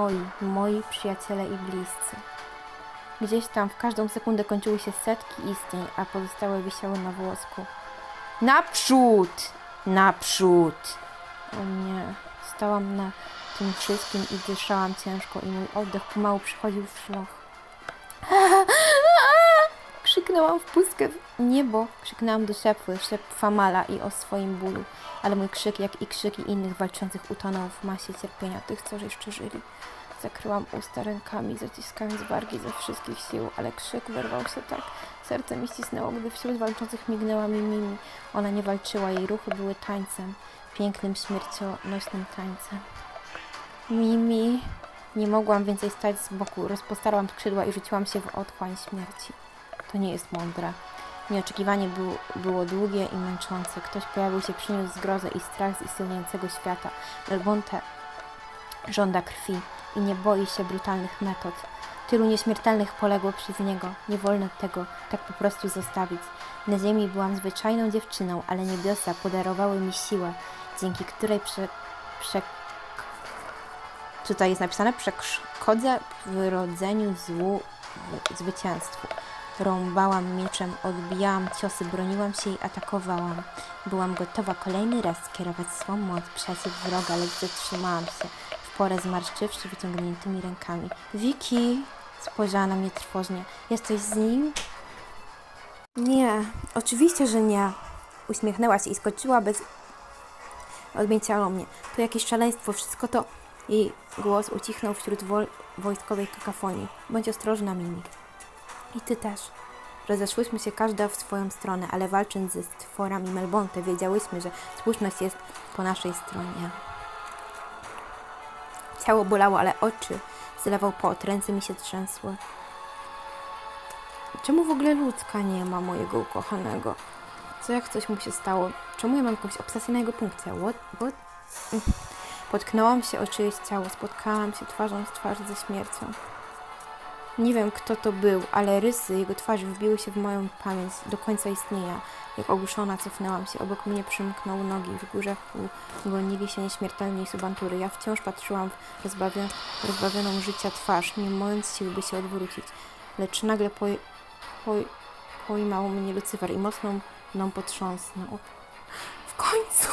moi, moi przyjaciele i bliscy. Gdzieś tam w każdą sekundę kończyły się setki istnień, a pozostałe wisiały na włosku. Naprzód! Naprzód! O nie, stałam na tym wszystkim i dyszałam ciężko i mój oddech pomału przychodził w szloch. Krzyknęłam w pustkę w niebo. Krzyknęłam do szepły, szep Famala i o swoim bólu. Ale mój krzyk, jak i krzyki innych walczących, utonął w masie cierpienia tych, co jeszcze żyli. Zakryłam usta rękami, zaciskając wargi ze wszystkich sił, ale krzyk wyrwał się tak. Serce mi ścisnęło, gdy wśród walczących mignęła mi Mimi. Ona nie walczyła, jej ruchy były tańcem. Pięknym, śmiercionośnym tańcem. Mimi... Nie mogłam więcej stać z boku. Rozpostarłam skrzydła i rzuciłam się w otchłań śmierci. To nie jest mądre. Nieoczekiwanie było, było długie i męczące. Ktoś pojawił się, przyniósł zgrozę i strach z istniejącego świata. Elbonte żąda krwi i nie boi się brutalnych metod. Tylu nieśmiertelnych poległo przez niego. Nie wolno tego tak po prostu zostawić. Na ziemi byłam zwyczajną dziewczyną, ale niebiosa podarowały mi siłę, dzięki której prze, prze, Tutaj jest napisane, przeszkodzę w rodzeniu złu zwycięstwu. Rąbałam mieczem, odbijałam ciosy, broniłam się i atakowałam. Byłam gotowa kolejny raz skierować swą moc przeciw wroga, lecz zatrzymałam się, porę zmarszczywszy wyciągniętymi rękami. Wiki! Spojrzała na mnie trwożnie. Jesteś z nim? Nie, oczywiście, że nie. Uśmiechnęła się i skoczyła bez... Odmięciało mnie. To jakieś szaleństwo, wszystko to... Jej głos ucichnął wśród wol- wojskowej kakafonii. Bądź ostrożna, Mimi. I ty też. Rozeszłyśmy się każda w swoją stronę, ale walcząc ze stworami Melbonte, wiedziałyśmy, że słuszność jest po naszej stronie. Ciało bolało, ale oczy zlewał pot, ręce mi się trzęsły. Czemu w ogóle ludzka nie ma mojego ukochanego? Co jak coś mu się stało? Czemu ja mam jakąś obsesję na jego punkcie? What? What? Potknęłam się o czyjeś ciało, spotkałam się twarzą w twarz ze śmiercią. Nie wiem, kto to był, ale rysy jego twarzy wbiły się w moją pamięć do końca istnienia. Jak ogłuszona cofnęłam się, obok mnie przymknął nogi, w górze uwolnili się nieśmiertelni subantury. Ja wciąż patrzyłam w rozbawie, rozbawioną życia twarz, nie mając siły, by się odwrócić. Lecz nagle poj, poj, pojmał mnie Lucyfer i mocno mną potrząsnął. W końcu!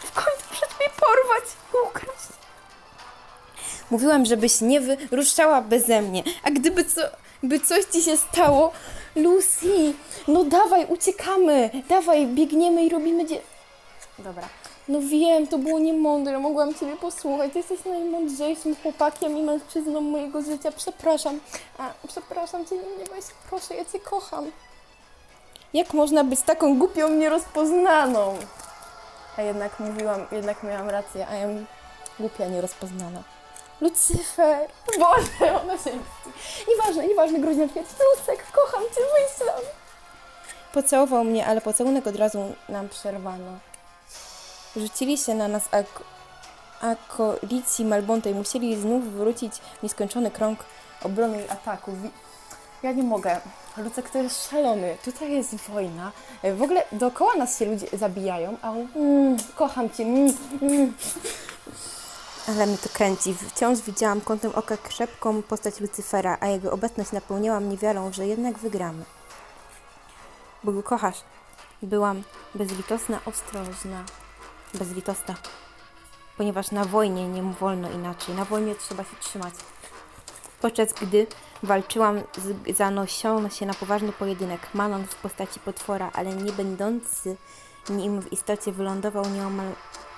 W końcu przyszedł mnie porwać i ukraść. Mówiłam, żebyś nie wyruszała beze mnie. A gdyby co, by coś ci się stało, Lucy, no dawaj, uciekamy. Dawaj, biegniemy i robimy dzie... Dobra. No wiem, to było niemądre, mogłam Ciebie posłuchać. Ty jesteś najmądrzejszym chłopakiem i mężczyzną mojego życia. Przepraszam. A, przepraszam Cię, nie weź, proszę, ja Cię kocham. Jak można być taką głupią, nierozpoznaną? A jednak mówiłam, jednak miałam rację, a ja głupia, nierozpoznana. Lucyfer! Boże, ona się Nieważne, nieważne, groźna kwiat. Lucek, kocham Cię, wyjdź nami. Pocałował mnie, ale pocałunek od razu nam przerwano. Rzucili się na nas ak- akolici Malbonte i musieli znów wrócić nieskończony krąg obrony i ataku. Ja nie mogę. Lucek to jest szalony. Tutaj jest wojna. W ogóle dookoła nas się ludzie zabijają, a on... Mm, kocham Cię. Mm, mm. Ale mnie to kręci. Wciąż widziałam kątem oka krzepką postać Lucyfera, a jego obecność napełniała mnie wiarą, że jednak wygramy. Bo go kochasz. Byłam bezlitosna, ostrożna. Bezlitosna. Ponieważ na wojnie nie wolno inaczej. Na wojnie trzeba się trzymać. Podczas gdy walczyłam, z- zanoszono się na poważny pojedynek. Manon w postaci potwora, ale nie będący nim w istocie wylądował nieomal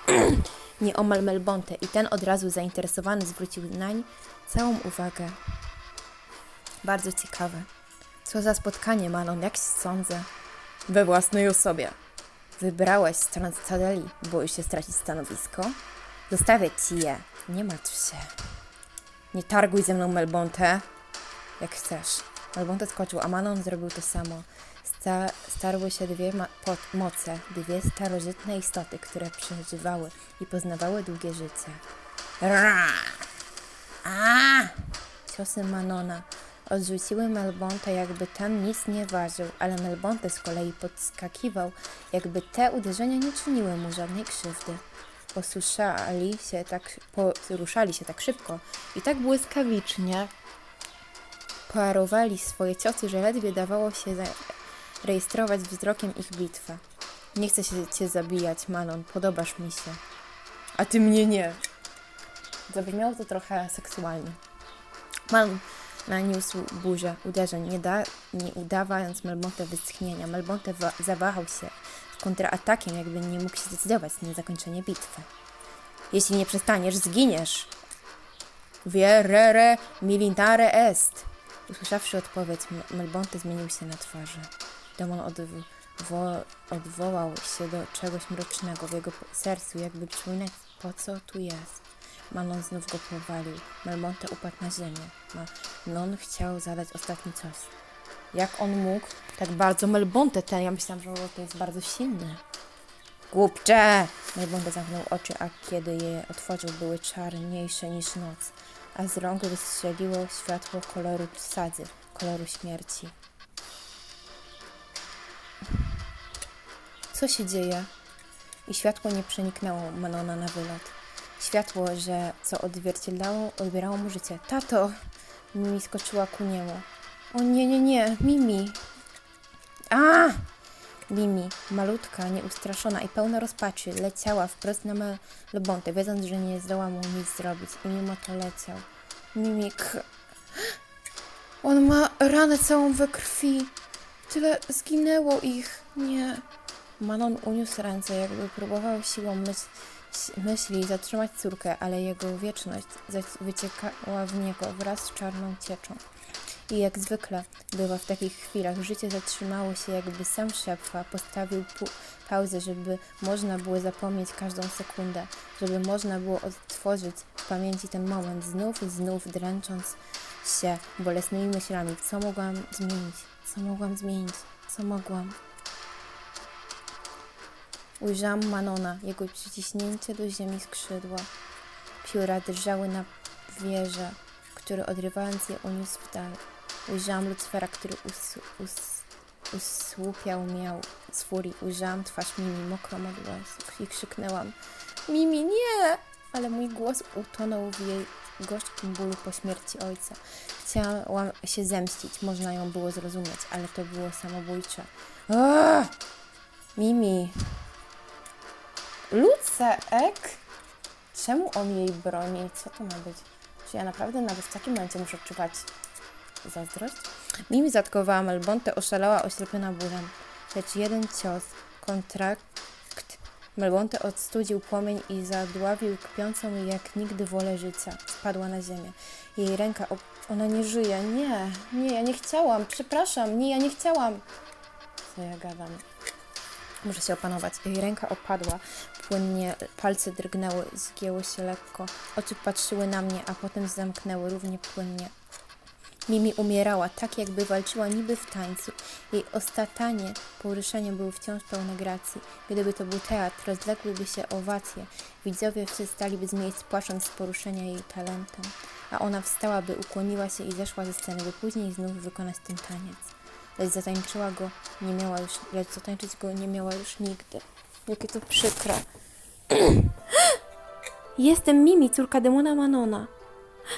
nieomal Melbonte i ten od razu zainteresowany zwrócił nań całą uwagę. Bardzo ciekawe. Co za spotkanie, Manon, jak sądzę. We własnej osobie. Wybrałeś stronę Cytadeli, boisz się stracić stanowisko? Zostawię ci je, nie martw się. Nie targuj ze mną, Melbonte. Jak chcesz. Melbonte skoczył, a Manon zrobił to samo. Sta- starły się dwie moce, dwie starożytne istoty, które przeżywały i poznawały długie życie. Ra! A! Ciosy Manona odrzuciły Melbonte, jakby ten nic nie ważył, ale Melbonte z kolei podskakiwał, jakby te uderzenia nie czyniły mu żadnej krzywdy. posłyszali się tak, poruszali się tak szybko i tak błyskawicznie parowali swoje ciosy, że ledwie dawało się zarejestrować wzrokiem ich bitwę. Nie chcę się cię zabijać, Manon, podobasz mi się. A ty mnie nie. Zabrzmiało to trochę seksualnie. Manon naniósł burzę uderzeń, nie, da, nie udawając Melmonte wyschnienia. Melmonte wa- zawahał się kontratakiem, jakby nie mógł się zdecydować na zakończenie bitwy. Jeśli nie przestaniesz, zginiesz. Vierere militare est. Usłyszawszy odpowiedź, M- Melmonte zmienił się na twarzy. Demon odwo- odwołał się do czegoś mrocznego w jego sercu, jakby przypominać, po co tu jest. Manon znów go powalił. Melmonte upadł na ziemię. Manon chciał zadać ostatni cios. Jak on mógł? Tak bardzo Melmonte ten, ja myślałam, że to jest bardzo silny. Głupcze! Melmonte zamknął oczy, a kiedy je otworzył, były czarniejsze niż noc, a z rąk wystrzeliło światło koloru sadzy, koloru śmierci. Co się dzieje? I światło nie przeniknęło Manona na wylot. Światło, że co odzwierciedlało, odbierało mu życie. Tato! Mimi skoczyła ku niemu. O nie, nie, nie, Mimi! A! Mimi, malutka, nieustraszona i pełna rozpaczy, leciała wprost na Melbontę, wiedząc, że nie zdoła mu nic zrobić i mimo to leciał. Mimik... On ma ranę całą we krwi. Tyle zginęło ich. Nie. Manon uniósł ręce, jakby próbował siłą myśl, myśli zatrzymać córkę, ale jego wieczność wyciekała w niego wraz z czarną cieczą. I jak zwykle bywa w takich chwilach, życie zatrzymało się, jakby sam szepfa postawił pauzę, żeby można było zapomnieć każdą sekundę, żeby można było odtworzyć w pamięci ten moment, znów i znów dręcząc się bolesnymi myślami, co mogłam zmienić, co mogłam zmienić, co mogłam. Ujrzałam Manona, jego przyciśnięcie do ziemi skrzydła. Pióra drżały na wieże, który odrywając je uniósł w dal. Ujrzałam Lucfera, który us, us, usłupiał miał z furii. Ujrzałam twarz Mimi, mokrą od łez i krzyknęłam Mimi, nie! Ale mój głos utonął w jej gorzkim bólu po śmierci ojca. Chciałam się zemścić, można ją było zrozumieć, ale to było samobójcze. Aaa! Mimi, Lucek? Czemu on jej broni? Co to ma być? Czy ja naprawdę nawet w takim momencie muszę odczuwać zazdrość? Mimi zatkowała Melbontę, oszalała, oślepiona bólem. Lecz jeden cios, kontrakt, Melbontę odstudził płomień i zadławił kpiącą jak nigdy wolę życia. Spadła na ziemię. Jej ręka, ona nie żyje. Nie, nie, ja nie chciałam. Przepraszam, nie, ja nie chciałam. Co ja gadam? Muszę się opanować. Jej ręka opadła, płynnie palce drgnęły, zgięły się lekko. Oczy patrzyły na mnie, a potem zamknęły równie płynnie. Mimi umierała, tak jakby walczyła niby w tańcu. Jej ostatanie poruszenie były wciąż pełne gracji. Gdyby to był teatr, rozległyby się owacje. Widzowie przestaliby z miejsc płacząc z poruszenia jej talentem. A ona wstałaby, ukłoniła się i zeszła ze sceny, by później znów wykonać ten taniec. Lecz zatańczyła go nie miała już, lecz zatańczyć go nie miała już nigdy. Jakie to przykre. Jestem Mimi, córka demona Manona.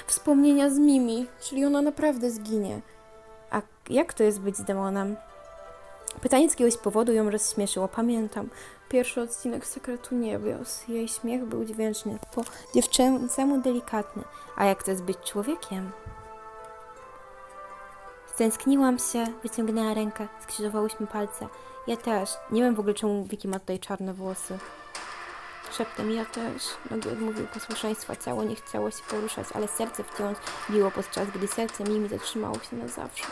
Wspomnienia z Mimi, czyli ona naprawdę zginie. A jak to jest być z demonem? Pytanie z jakiegoś powodu ją rozśmieszyło. Pamiętam pierwszy odcinek Sekretu Niebios. Jej śmiech był dźwięczny, po dziewczęcemu delikatny. A jak to jest być człowiekiem? Stęskniłam się, wyciągnęła rękę, skrzyżowałyśmy palce. Ja też. Nie wiem w ogóle, czemu Wiki ma tutaj czarne włosy. Szeptem ja też. Nogi odmówił posłuszeństwa, ciało nie chciało się poruszać, ale serce wciąż biło podczas gdy serce Mimi zatrzymało się na zawsze.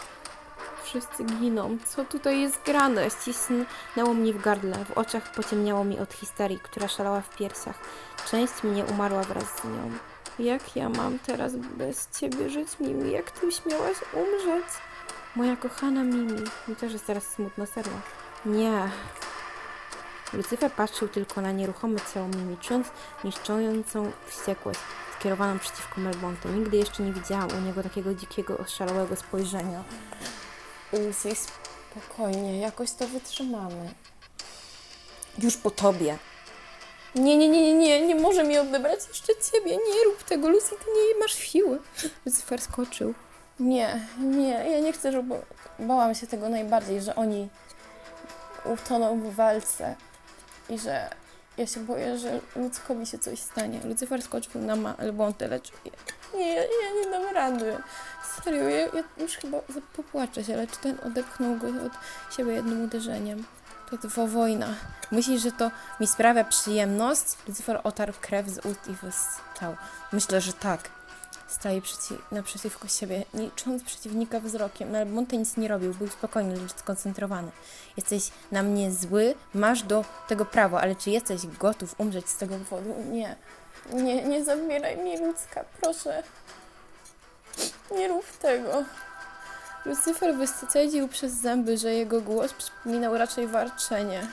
Wszyscy giną. Co tutaj jest grane? Ścisnęło mnie w gardle. W oczach pociemniało mi od histerii, która szalała w piersiach. Część mnie umarła wraz z nią. Jak ja mam teraz bez ciebie żyć, Mimi? Jak ty śmiałaś umrzeć? Moja kochana Mimi. Mi też jest teraz smutno, serio. Nie. Lucyfer patrzył tylko na nieruchome ciało Mimi, czując niszczącą wściekłość skierowaną przeciwko Melbonte. Nigdy jeszcze nie widziałam u niego takiego dzikiego, oszalałego spojrzenia. Lucy, spokojnie, jakoś to wytrzymamy. Już po tobie. Nie, nie, nie, nie, nie, nie może mi odebrać jeszcze ciebie. Nie rób tego, Lucy, ty nie masz siły. Lucyfer skoczył. Nie, nie, ja nie chcę, żeby... Bałam się tego najbardziej, że oni utoną w walce i że ja się boję, że ludzkowi się coś stanie. Lucyfer skoczył na Malbontę, lecz ja, nie, ja, ja nie dam rady. Serio, ja, ja już chyba popłaczę się, lecz ten odepchnął go od siebie jednym uderzeniem. To trwa wojna. Myślisz, że to mi sprawia przyjemność? Lucyfer otarł krew z ust i wstał. Myślę, że tak. Stoi przeci- naprzeciwko siebie, licząc przeciwnika wzrokiem, no ale Monte nic nie robił, był spokojny, lecz skoncentrowany. Jesteś na mnie zły, masz do tego prawo, ale czy jesteś gotów umrzeć z tego powodu? Nie. Nie, nie zabieraj mi ludzka, proszę. Nie rób tego. Lucyfer wyscedził przez zęby, że jego głos przypominał raczej warczenie.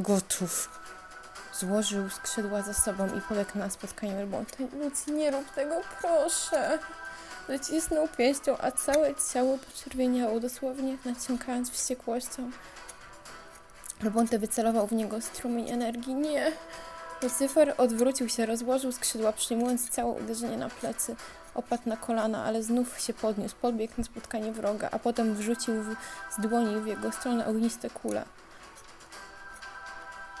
Gotów. Złożył skrzydła za sobą i poległ na spotkaniu Elmonte. Lucy, nie rób tego, proszę. Zacisnął pięścią, a całe ciało poczerwieniało, dosłownie naciągając wściekłością. Elmonte wycelował w niego strumień energii. Nie. Lucyfer odwrócił się, rozłożył skrzydła, przyjmując całe uderzenie na plecy. Opadł na kolana, ale znów się podniósł, podbiegł na spotkanie wroga, a potem wrzucił w, z dłoni w jego stronę ogniste kule.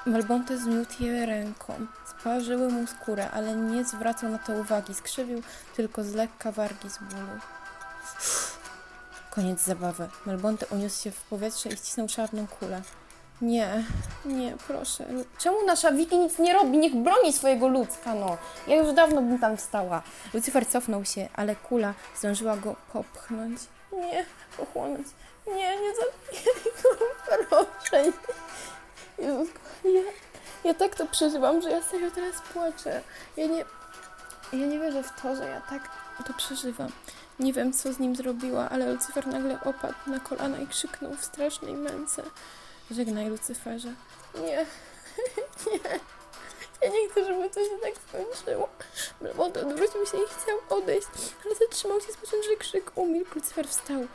Malbonte zmiótł je ręką. Sparzyły mu skórę, ale nie zwracał na to uwagi. Skrzywił tylko z lekka wargi z bólu. Koniec zabawy. Malbonte uniósł się w powietrze i ścisnął czarną kulę. Nie, nie, proszę. Czemu nasza Wiki nic nie robi? Niech broni swojego ludzka, no. Ja już dawno bym tam stała. Lucyfer cofnął się, ale kula zdążyła go popchnąć. Nie, pochłonąć. Nie, nie zabijaj go, proszę. Jezus, ja, ja tak to przeżywam, że ja serio teraz płaczę. Ja nie, ja nie wierzę w to, że ja tak to przeżywam. Nie wiem, co z nim zrobiła, ale Lucyfer nagle opadł na kolana i krzyknął w strasznej męce. Żegnaj, Lucyferze. Nie, nie. Ja nie chcę, żeby to się tak skończyło. Belmont odwrócił się i chciał odejść, ale zatrzymał się, słysząc, że krzyk umilkł. Lucyfer wstał.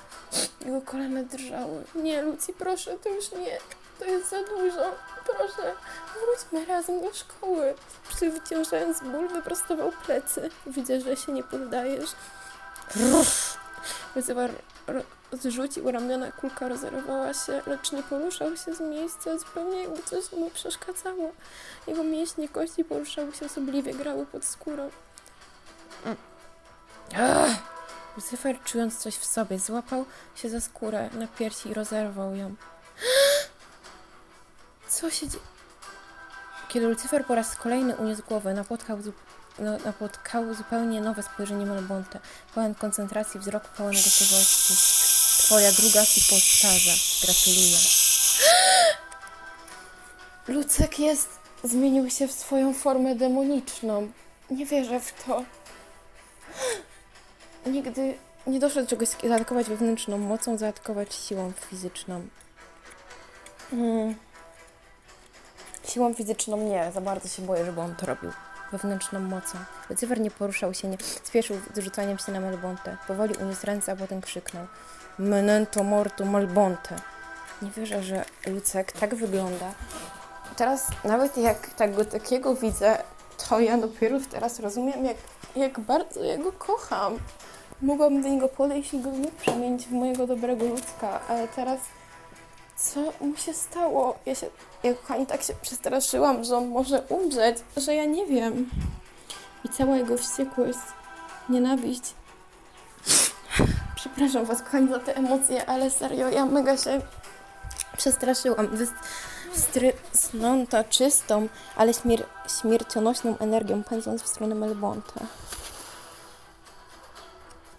Jego kolana drżały. Nie, Lucy, proszę, to już nie. To jest za dużo. Proszę, wróćmy razem do szkoły. Przeciwciążając ból, wyprostował plecy. Widzę, że się nie poddajesz. Ro- zrzucił ramiona, kulka rozerwała się, lecz nie poruszał się z miejsca, zupełnie jakby coś mu przeszkadzało. Jego mięśnie kości poruszały się osobliwie, grały pod skórą. Ach! Lucyfer, czując coś w sobie, złapał się za skórę na piersi i rozerwał ją. Co się dzieje? Kiedy Lucyfer po raz kolejny uniósł głowę, napotkał, zu- na- napotkał zupełnie nowe spojrzenie Melbonte, pełen koncentracji, wzrok pełen gotowości. Twoja druga hipostaza. Gratuluję. Lucek jest... Zmienił się w swoją formę demoniczną. Nie wierzę w to. Nigdy nie doszło do czegoś zaatakować wewnętrzną mocą, zaatakować siłą fizyczną. Hmm. Siłą fizyczną nie, za bardzo się boję, żeby on to robił. Wewnętrzną mocą. Lucyfer nie poruszał się, nie spieszył z rzucaniem się na Melbontę. Powoli uniósł ręce, a potem krzyknął. Menento morto Malbonte. Nie wierzę, że Lucek tak wygląda. Teraz nawet jak tego takiego widzę, to ja dopiero teraz rozumiem, jak, jak bardzo ja go kocham. Mogłabym do niego podejść i go znów przemienić w mojego dobrego ludzka, ale teraz co mu się stało? Ja się, ja kochani, tak się przestraszyłam, że on może umrzeć, że ja nie wiem. I cała jego wściekłość, nienawiść. Przepraszam was, kochani, za te emocje, ale serio, ja mega się przestraszyłam. Wstrysnąta czystą, ale śmier- śmiercionośną energią, pędząc w stronę Melbonta.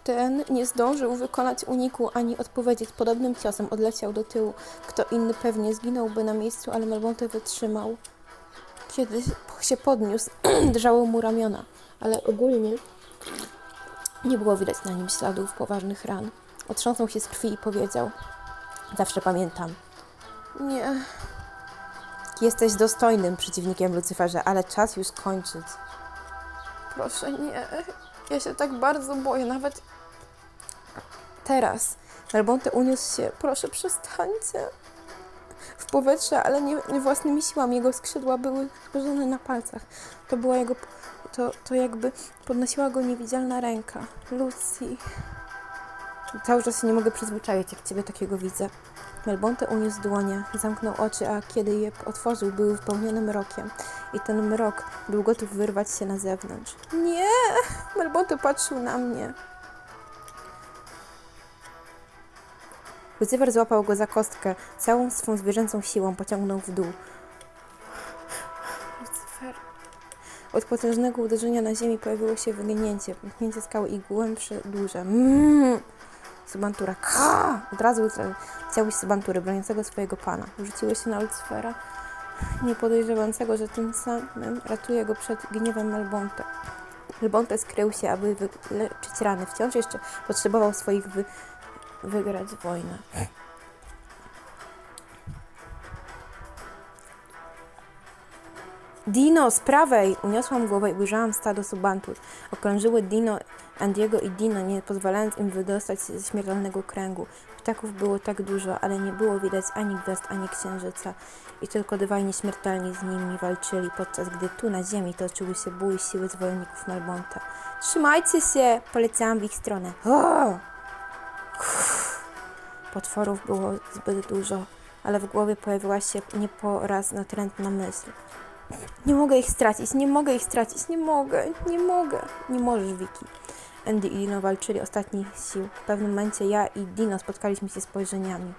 Ten nie zdążył wykonać uniku ani odpowiedzieć. Podobnym ciosem odleciał do tyłu. Kto inny pewnie zginąłby na miejscu, ale Melbonte wytrzymał. Kiedy się podniósł, drżały mu ramiona, ale ogólnie nie było widać na nim śladów poważnych ran. Otrząsnął się z krwi i powiedział: Zawsze pamiętam. Nie. Jesteś dostojnym przeciwnikiem Lucyferze, ale czas już kończyć. Proszę, nie. Ja się tak bardzo boję, nawet teraz. Melbonte uniósł się. Proszę, przestańcie. w powietrze, ale nie, nie własnymi siłami. Jego skrzydła były złożone na palcach. To była jego, to, to jakby podnosiła go niewidzialna ręka. Lucy. Cały czas się nie mogę przyzwyczaić, jak ciebie takiego widzę. Melbonte uniósł dłonie, zamknął oczy, a kiedy je otworzył, były wypełnione mrokiem. I ten mrok był gotów wyrwać się na zewnątrz. Nie! Melbonte patrzył na mnie. Lucyfer złapał go za kostkę, całą swą zwierzęcą siłą pociągnął w dół. Lucyfer. Od potężnego uderzenia na ziemi pojawiło się wygnięcie, pęknięcie skały i głębsze, duże. Mm. Subantura. Ka! Od razu chciałeś Subantury, broniącego swojego pana. Rzuciły się na Lucyfera, nie podejrzewającego, że tym samym ratuje go przed gniewem Melbonte. Melbonte skrył się, aby wyleczyć rany. Wciąż jeszcze potrzebował swoich wy wygrać wojnę. Dino, z prawej! Uniosłam głowę i ujrzałam stado subantur. Okrążyły Dino, Andiego i Dino, nie pozwalając im wydostać się ze śmiertelnego kręgu. Ptaków było tak dużo, ale nie było widać ani gwiazd, ani księżyca. I tylko dwaj nieśmiertelni z nimi walczyli, podczas gdy tu na ziemi toczyły się bój siły zwolenników Malbonta. Trzymajcie się! Poleciałam w ich stronę. Potworów było zbyt dużo, ale w głowie pojawiła się nie po raz natrętna myśl. Nie mogę ich stracić, nie mogę ich stracić, nie mogę, nie mogę. Nie możesz, Wiki. Andy i Dino walczyli ostatnich sił. W pewnym momencie ja i Dino spotkaliśmy się spojrzeniami.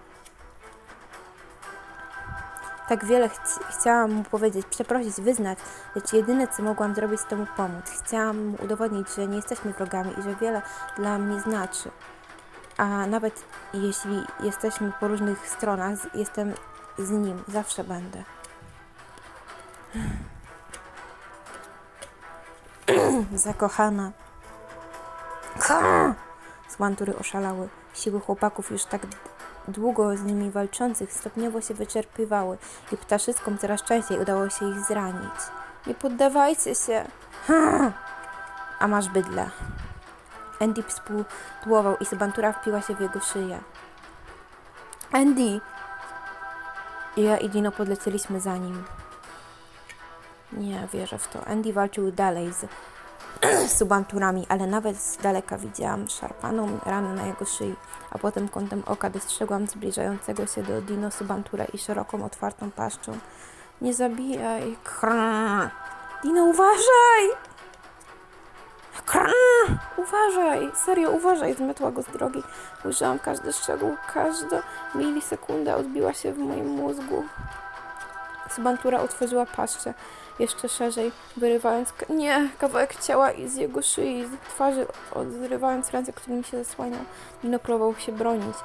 Tak wiele chci chciałam mu powiedzieć, przeprosić, wyznać, lecz jedyne co mogłam zrobić to mu pomóc. Chciałam mu udowodnić, że nie jesteśmy wrogami i że wiele dla mnie znaczy. A nawet jeśli jesteśmy po różnych stronach, jestem z nim, zawsze będę. Zakochana. Słantury oszalały. Siły chłopaków już tak długo z nimi walczących stopniowo się wyczerpywały i ptaszyskom coraz częściej udało się ich zranić. Nie poddawajcie się! A masz bydle. Andy współtłował i Sabantura wpiła się w jego szyję. Andy! Ja i Dino podlecieliśmy za nim. Nie wierzę w to. Andy walczył dalej z subanturami, ale nawet z daleka widziałam szarpaną ranę na jego szyi, a potem kątem oka dostrzegłam zbliżającego się do Dino subantura i szeroką, otwartą paszczą. Nie zabijaj! Krrr. Dino, uważaj! Uważaj! Serio, uważaj! Zmiotła go z drogi. Ujrzałam każdy szczegół, każda milisekunda odbiła się w moim mózgu. Subantura otworzyła paszczę jeszcze szerzej, wyrywając nie, kawałek ciała i z jego szyi, z twarzy, odrywając ręce, którymi się zasłaniał. Dino próbował się bronić.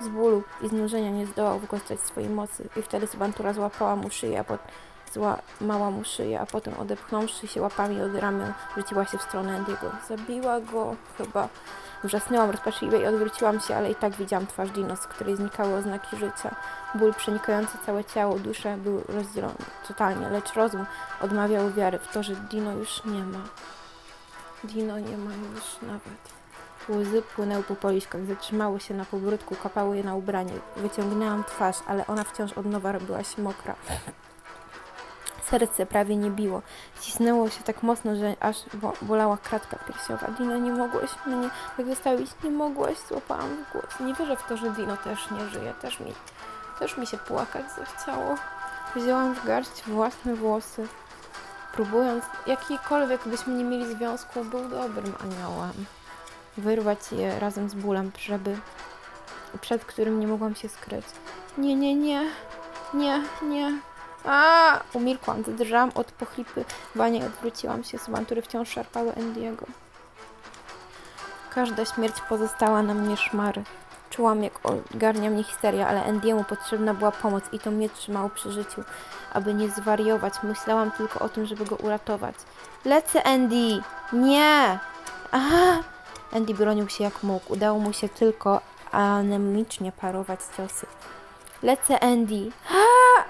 Z bólu i znużenia nie zdołał wykorzystać swojej mocy i wtedy Subantura złapała mu szyję, a potem złamała mu szyję, a potem odepchnąwszy się łapami od ramion, rzuciła się w stronę Andiego. Zabiła go chyba. Wrzasnęłam rozpaczliwie i odwróciłam się, ale i tak widziałam twarz Dino, z której znikały oznaki życia. Ból przenikający całe ciało, duszę był rozdzielony totalnie, lecz rozum odmawiał wiary w to, że Dino już nie ma. Dino nie ma już nawet. Łzy płynęły po policzkach, zatrzymały się na pobródku, kapały je na ubranie. Wyciągnęłam twarz, ale ona wciąż od nowa robiła się mokra. Serce prawie nie biło. Cisnęło się tak mocno, że aż bo bolała kratka piersiowa. Dino, nie mogłeś mnie tak zostawić, nie mogłeś. Złapałam głos. Nie wierzę w to, że Dino też nie żyje. Też mi, też mi się płakać zachciało. Wzięłam w garść własne włosy. Próbując, jakikolwiek byśmy nie mieli związku, był dobrym aniołem. Wyrwać je razem z bólem, żeby, przed którym nie mogłam się skryć. Nie, nie, nie, nie, nie. A! Umilkłam, zadrżałam od pochlipywania i odwróciłam się. Subantury wciąż szarpały Endiego. Każda śmierć pozostała na mnie szmary. Czułam, jak ogarnia mnie histeria, ale Endiemu potrzebna była pomoc i to mnie trzymało przy życiu, aby nie zwariować. Myślałam tylko o tym, żeby go uratować. Lecę, Andy! Nie! Aha! Andy bronił się jak mógł. Udało mu się tylko anemicznie parować ciosy. Lecę, Andy! Ha!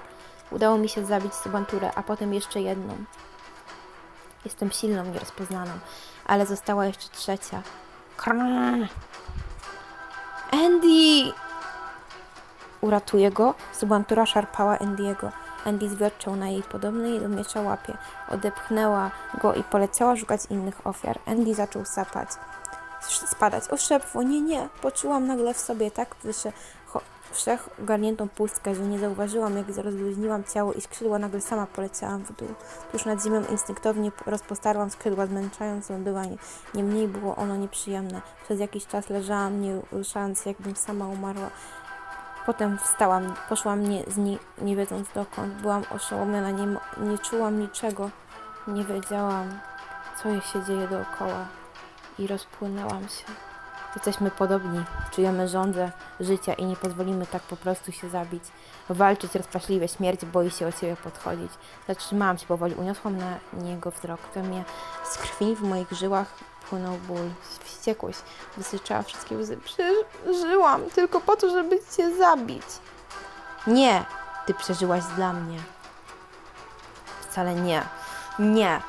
Udało mi się zabić Subanturę, a potem jeszcze jedną. Jestem silną, nierozpoznaną, ale została jeszcze trzecia. Krrr. Andy! uratuję go. Subantura szarpała Andy'ego. Andy zwierczał na jej podobnej do miecza łapie. Odepchnęła go i poleciała szukać innych ofiar. Andy zaczął sapać. Spadać. Oszczepło, nie, nie. Poczułam nagle w sobie tak wysze, cho, wszechogarniętą pustkę, że nie zauważyłam, jak rozluźniłam ciało i skrzydła nagle sama poleciałam w dół. Tuż nad ziemią instynktownie rozpostarłam skrzydła, zmęczając lądowanie. Niemniej było ono nieprzyjemne. Przez jakiś czas leżałam, nie ruszając, jakbym sama umarła. Potem wstałam, poszłam nie, z nie, nie wiedząc dokąd. Byłam oszołomiona, nie, nie czułam niczego. Nie wiedziałam, co się dzieje dookoła. I rozpłynęłam się. Jesteśmy podobni. Czujemy żądzę życia i nie pozwolimy tak po prostu się zabić. Walczyć rozpaczliwie, śmierć boi się o ciebie podchodzić. Zatrzymałam się powoli, uniosłam na niego wzrok. We mnie z krwi w moich żyłach płynął ból. Wściekłość wysyczała wszystkie łzy. Przeżyłam tylko po to, żeby cię zabić. Nie, ty przeżyłaś dla mnie. Wcale nie. Nie.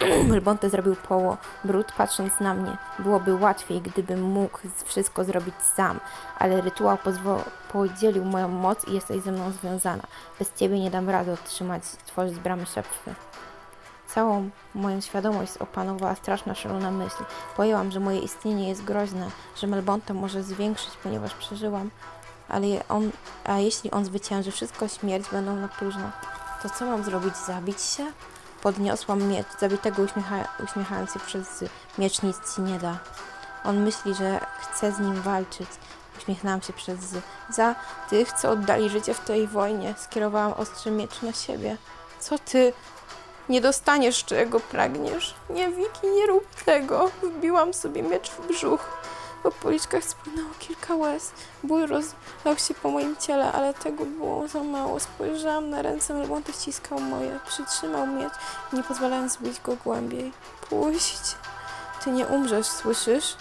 Belmonte zrobił poło, brud patrząc na mnie. Byłoby łatwiej, gdybym mógł wszystko zrobić sam, ale rytuał podzielił moją moc i jesteś ze mną związana. Bez ciebie nie dam rady otrzymać, stworzyć bramy szepwy. Całą moją świadomość opanowała straszna, szalona myśl. Pojęłam, że moje istnienie jest groźne, że Melbonte może zwiększyć, ponieważ przeżyłam, ale on, a jeśli on zwycięży, wszystko śmierć będą na próżno. To co mam zrobić? Zabić się? Podniosłam miecz, zabitego uśmiecha, uśmiechając się przez miecz nic ci nie da. On myśli, że chce z nim walczyć. Uśmiechnęłam się przez z. Za tych, co oddali życie w tej wojnie, skierowałam ostry miecz na siebie. Co ty? Nie dostaniesz, czego pragniesz. Nie, Wiki, nie rób tego. Wbiłam sobie miecz w brzuch. Po policzkach spłynęło kilka łez. Ból rozlał się po moim ciele, ale tego było za mało. Spojrzałam na ręce, Melbonte ściskał moje. Przytrzymał miecz, nie pozwalając zbić go głębiej. Puść. Ty nie umrzesz, słyszysz?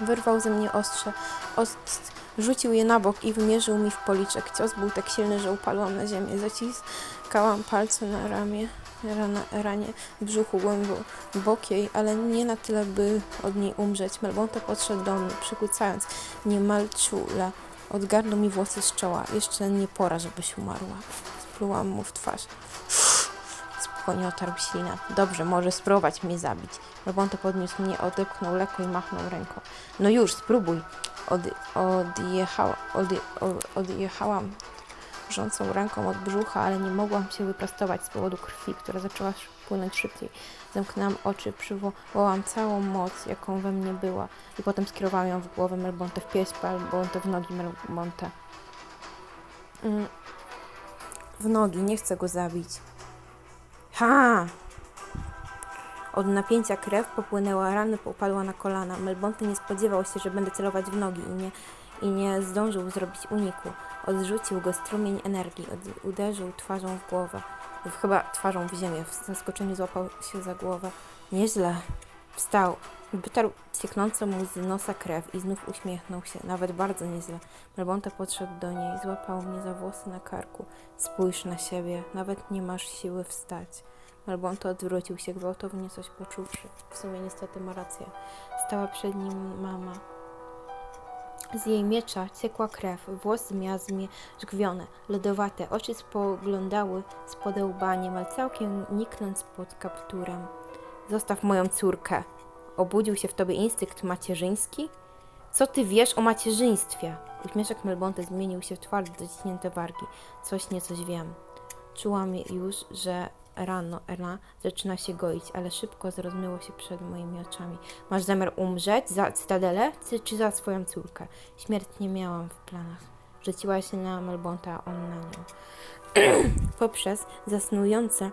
Wyrwał ze mnie ostrze. Ost... Rzucił je na bok i wymierzył mi w policzek. Cios był tak silny, że upadłam na ziemię. Zaciskałam palce na ramię, rana, ranie w brzuchu głębokiej, ale nie na tyle, by od niej umrzeć. Melbonte podszedł do mnie, przykucając niemal czule. Odgarnął mi włosy z czoła. Jeszcze nie pora, żebyś umarła. Splułam mu w twarz. Spokojnie otarł ślinę. Dobrze, może spróbować mnie zabić. Melbonte podniósł mnie, odepchnął lekko i machnął ręką. No już, spróbuj. Od, odjechała, odje, odjechałam drżącą ręką od brzucha, ale nie mogłam się wyprostować z powodu krwi, która zaczęła płynąć szybciej. Zamknęłam oczy, przywołałam całą moc, jaką we mnie była i potem skierowałam ją w głowę Melbonte, w pierś Melbonte, w nogi Melbonte. Mm. W nogi, nie chcę go zabić. Ha! Od napięcia krew popłynęła, rany popadła na kolana. Melbonte nie spodziewał się, że będę celować w nogi i nie, i nie zdążył zrobić uniku. Odrzucił go strumień energii, od, uderzył twarzą w głowę. Chyba twarzą w ziemię. W zaskoczeniu złapał się za głowę. Nieźle. Wstał. Wytarł cieknącą mu z nosa krew i znów uśmiechnął się. Nawet bardzo nieźle. Melbonte podszedł do niej, złapał mnie za włosy na karku. Spójrz na siebie. Nawet nie masz siły wstać. Melbonte odwrócił się gwałtownie, coś poczuwszy. W sumie niestety ma rację. Stała przed nim mama. Z jej miecza ciekła krew, włosy miała zmierzgwione, lodowate, oczy spoglądały spod łba, niemal całkiem niknąc pod kapturem. Zostaw moją córkę. Obudził się w tobie instynkt macierzyński? Co ty wiesz o macierzyństwie? Uśmieszek Melbonte zmienił się w twarde, dociśnięte wargi. Coś niecoś wiem. Czułam już, że rano Erna zaczyna się goić, ale szybko zrozumiało się przed moimi oczami. Masz zamiar umrzeć za cytadelę, czy, za swoją córkę? Śmierć nie miałam w planach. Rzuciła się na Melbonta, a on na nią. Poprzez zasnujące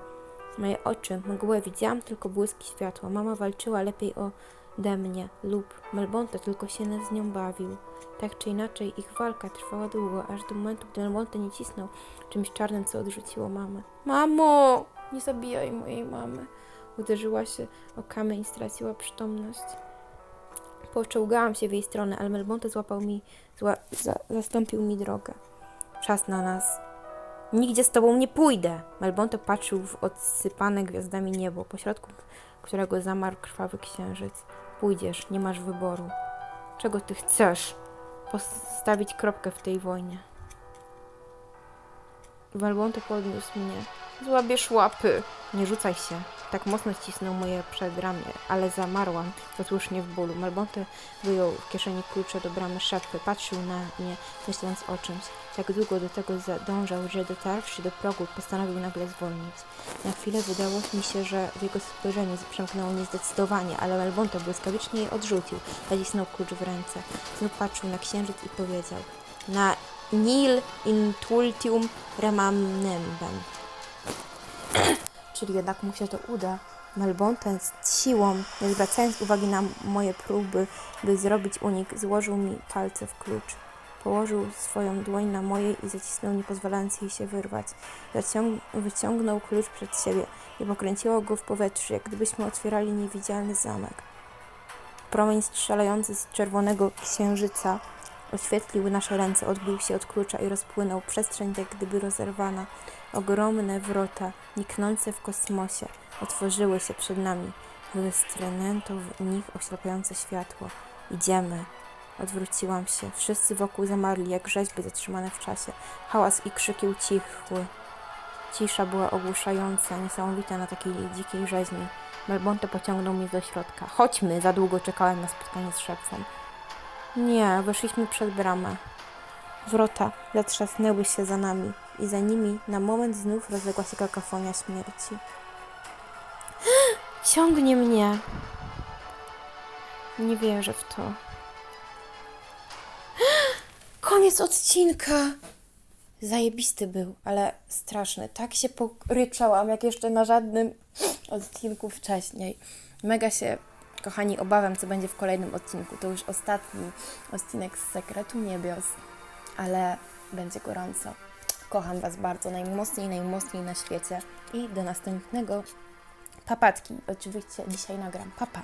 moje oczy, mgłę widziałam tylko błyski światła. Mama walczyła lepiej ode mnie lub Melbonte tylko się z nią bawił. Tak czy inaczej, ich walka trwała długo, aż do momentu, gdy Melbonte nie cisnął czymś czarnym, co odrzuciło mamę. Mamo! Nie zabijaj mojej mamy. Uderzyła się o kamień i straciła przytomność. Poczołgałam się w jej stronę, ale Melbonte złapał mi, zła, za, zastąpił mi drogę. Czas na nas. Nigdzie z tobą nie pójdę! Melbonte patrzył w odsypane gwiazdami niebo, pośrodku którego zamarł krwawy księżyc. Pójdziesz, nie masz wyboru. Czego ty chcesz? postawić kropkę w tej wojnie. Walbonto podniósł mnie. Złabiesz łapy. Nie rzucaj się. Tak mocno ścisnął moje przedramię, ale zamarłam posłusznie w bólu. Malbonte wyjął w kieszeni klucze do bramy szafy. Patrzył na mnie, myśląc o czymś. Tak długo do tego zadążał, że dotarwszy do progu, postanowił nagle zwolnić. Na chwilę wydało mi się, że w jego spojrzeniu przemknęło niezdecydowanie, ale Malbonte błyskawicznie je odrzucił. Zacisnął klucz w ręce. Znów patrzył na księżyc i powiedział na nil intultium remamnembem. Czyli jednak mu się to uda. Melbonten z siłą, nie zwracając uwagi na moje próby, by zrobić unik, złożył mi palce w klucz. Położył swoją dłoń na mojej i zacisnął, nie pozwalając jej się wyrwać. Zaciąg- wyciągnął klucz przed siebie i pokręciło go w powietrzu, jak gdybyśmy otwierali niewidzialny zamek. Promień strzelający z czerwonego księżyca oświetlił nasze ręce, odbił się od klucza i rozpłynął przestrzeń, jak gdyby rozerwana. Ogromne wrota, niknące w kosmosie, otworzyły się przed nami. Wystręto w nich oślepiające światło. Idziemy. Odwróciłam się. Wszyscy wokół zamarli, jak rzeźby zatrzymane w czasie. Hałas i krzyki ucichły. Cisza była ogłuszająca, niesamowita na takiej dzikiej rzeźni. Melbonte pociągnął mnie do środka. Chodźmy, za długo czekałem na spotkanie z szepcem. Nie, weszliśmy przed bramę. Wrota zatrzasnęły się za nami i za nimi na moment znów rozległa się kakofonia śmierci. Ciągnie mnie. Nie wierzę w to. Koniec odcinka. Zajebisty był, ale straszny. Tak się poryczałam, jak jeszcze na żadnym odcinku wcześniej. Mega się, kochani, obawiam, co będzie w kolejnym odcinku. To już ostatni odcinek z Sekretu Niebios, ale będzie gorąco. Kocham Was bardzo, najmocniej, najmocniej na świecie. I do następnego papatki. Oczywiście dzisiaj nagram. Papa.